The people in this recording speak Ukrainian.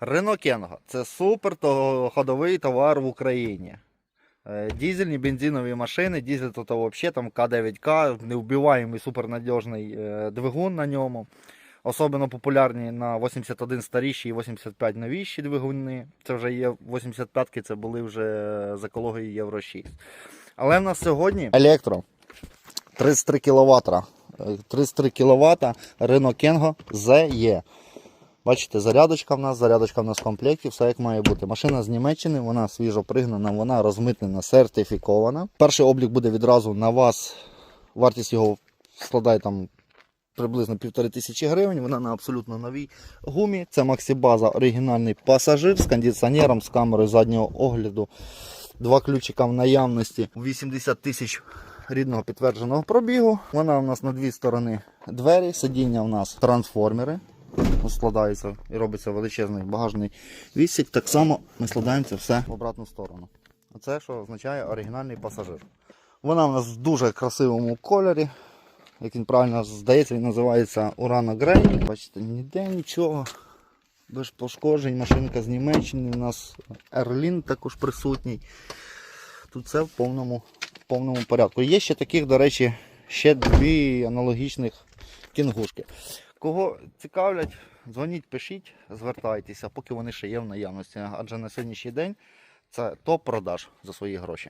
Renault Кенго це супер ходовий товар в Україні. Е, Дізельні бензинові машини, дізель то взагалі там К9К, невбиваємий супернадіжний е, двигун на ньому. Особливо популярні на 81 старіші і 85 новіші двигуни. Це вже є 85-ки, це були вже з екології Євро 6. Але в нас сьогодні електро 33 кВт. 33 кВт Renault Kengo ZE. Бачите, зарядочка в нас, зарядочка в нас в комплекті, все як має бути. Машина з Німеччини, вона свіжо пригнана, вона розмитнена, сертифікована. Перший облік буде відразу на вас. Вартість його складає там приблизно півтори тисячі гривень. Вона на абсолютно новій гумі. Це Максибаза, оригінальний пасажир з кондиціонером, з камерою заднього огляду. Два ключика в наявності. 80 тисяч рідного підтвердженого пробігу. Вона у нас на дві сторони двері, сидіння у нас трансформери. Складається і робиться величезний багажний відсік. Так само ми складаємо це все в обратну сторону. Це що означає оригінальний пасажир. Вона у нас в дуже красивому кольорі. Як він правильно здається, він називається Urano Grey. Бачите, ніде нічого. Без пошкоджень. Машинка з Німеччини. У нас Ерлін також присутній. Тут все в повному, в повному порядку. Є ще таких, до речі, ще дві аналогічних кінгушки. Кого цікавлять, дзвоніть, пишіть, звертайтеся, поки вони ще є в наявності. Адже на сьогоднішній день це топ продаж за свої гроші.